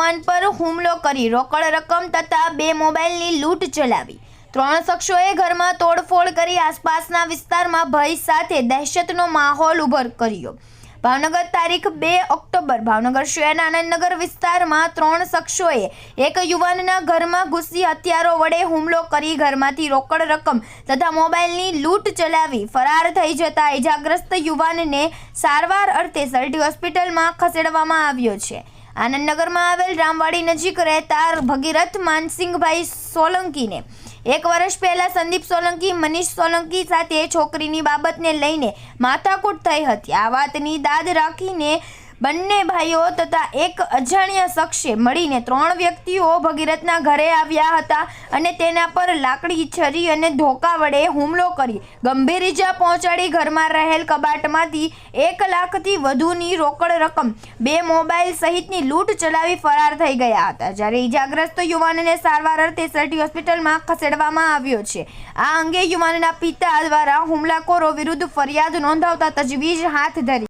યુવાન પર હુમલો કરી રોકડ રકમ તથા બે મોબાઈલની લૂંટ ચલાવી. ત્રણ શખ્સોએ ઘરમાં તોડફોડ કરી આસપાસના વિસ્તારમાં ભય સાથે દહેશતનો માહોલ ઊભો કર્યો. ભાવનગર તારીખ બે ઓક્ટોબર, ભાવનગર શહેરના આનંદનગર વિસ્તારમાં ત્રણ શખ્સોએ એક યુવાનના ઘરમાં ઘૂસી હથિયારો વડે હુમલો કરી ઘરમાંથી રોકડ રકમ તથા મોબાઈલની લૂંટ ચલાવી ફરાર થઈ જતા ઇજાગ્રસ્ત યુવાનને સારવાર અર્થે સરટી હોસ્પિટલમાં ખસેડવામાં આવ્યો છે. આનંદનગરમાં આવેલ રામવાડી નજીક રહેતા ભગીરથ માનસિંહભાઈ સોલંકીને એક વર્ષ પહેલા સંદીપ સોલંકી, મનીષ સોલંકી સાથે છોકરીની બાબતને લઈને માથાકૂટ થઈ હતી. આ વાતની દાદ રાખીને બંને ભાઈઓ તથા એક અજાણ્યા શખ્સે મળીને ત્રણ વ્યક્તિઓ ભગીરથના ઘરે આવ્યા હતા અને તેના પર લાકડી છરી અને ધોકા વડે હુમલો કરી ગંભીર ઈજા પહોંચાડી ઘરમાં રહેલ કબાટમાંથી એક લાખથી વધુની રોકડ રકમ, બે મોબાઈલ સહિતની લૂંટ ચલાવી ફરાર થઈ ગયા હતા. જ્યારે ઈજાગ્રસ્ત યુવાનને સારવાર અર્થે સરટી હોસ્પિટલમાં ખસેડવામાં આવ્યો છે. આ અંગે યુવાનના પિતા દ્વારા હુમલાખોરો વિરુદ્ધ ફરિયાદ નોંધાવતા તજવીજ હાથ ધરી.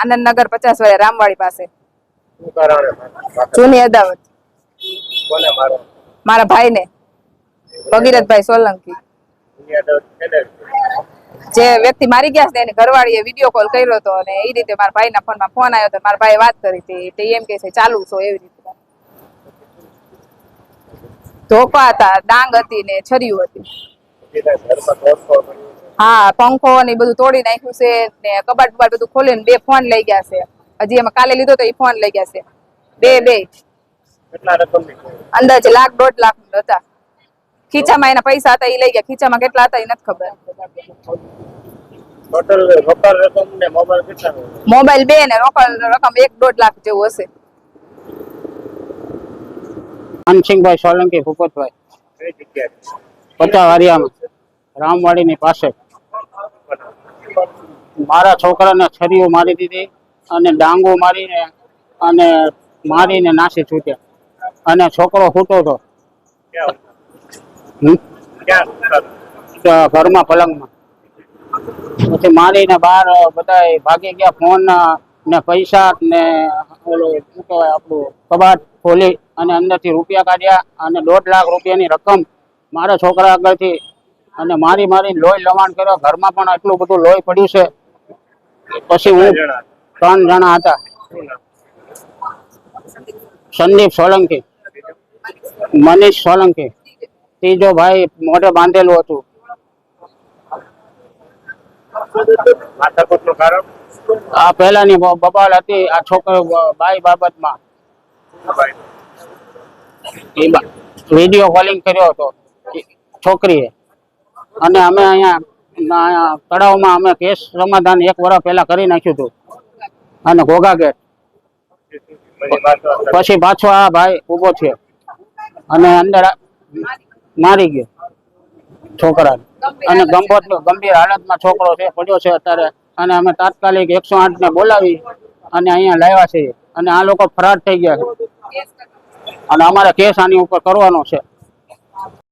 આનંદનગર પચાસ વાળા રામવાડી પાસે? જૂની અદાવત. મારા ભાઈ ને ભગીરથભાઈ સોલંકી. જે વ્યક્તિ મારી ગયા છે એની ઘરવાળીએ વીડિયો કોલ કર્યો હતો અને એ રીતે મારા ભાઈના ફોનમાં ફોન આવ્યો હતો. મારા ભાઈ વાત કરી હતી. તે એમ કે છે, ચાલુ છો એવી રીતે. ધોપા હતા, ડાંગ હતી ને છર્યું હતી. હા પંખો ને બધું તોડી નાખ્યું છે ને કબાટ બબાટ બધું ખોલીને બે ફોન લઈ ગયા છે. હજી એમાં કાલે લીધો તો એ ફોન લઈ ગયા છે. બે બે? અંદાજે લાખ દોઢ લાખ હતા. ખીચામાં એના પૈસા હતા એ લઈ ગયા. ખીચામાં કેટલા હતા એ નથી ખબર. ટોટલ રોકડ રકમ ને મોબાઈલ બે ને રોકડ રકમ એક દોઢ લાખ જેવું હશે. અનસિંહભાઈ સોલંકી ભૂપતભાઈ. પચાસ પચાવારિયામાં રામવાડીની પાસે. મારા છોકરાને છરીઓ મારી દીધી અને ડાંગો મારીને અને મારીને નાસી છૂટ્યા. અને છોકરો ફૂટો હતો. ઘરમાં પલંગમાં. પછી મારીને બહાર બધા ભાગી ગયા ફોન ને પૈસા ને શું કહેવાય, આપણું કબાટ ખોલી અને અંદરથી રૂપિયા કાઢ્યા અને દોઢ લાખ રૂપિયાની રકમ મારા છોકરા આગળથી અને મારી મારી લોહી લવાણ કર્યો. ઘરમાં પણ એટલું બધું લોહી પડ્યું છે. પછી હું ત્રણ જણા હતા. સંદીપ સોલંકી, મનીષ સોલંકી, ત્રીજો ભાઈ મોઢે બાંધેલું હતું. આ પહેલાની બબાલ હતી, આ છોકરો બાઈ બાબતમાં. વીડિયો કોલિંગ કર્યો હતો. છોકરીએ. અને અમે અહીંયા તળાવમાં અમે કેસ સમાધાન એક વર્ષ પહેલા કરી નાખ્યું હતું. અને ઘોઘા ગેટ. પછી પાછો આ ભાઈ ઊભો છે. અને અંદર મારી ગયો છોકરા અને ગંભીર ગંભીર હાલતમાં છોકરો છે, પડ્યો છે અત્યારે. અને અમે તાત્કાલિક એકસો આઠ ને બોલાવી અને અહીંયા લાવ્યા છીએ. અને આ લોકો ફરાર થઈ ગયા છે. અને અમારે કેસ આની ઉપર કરવાનો છે.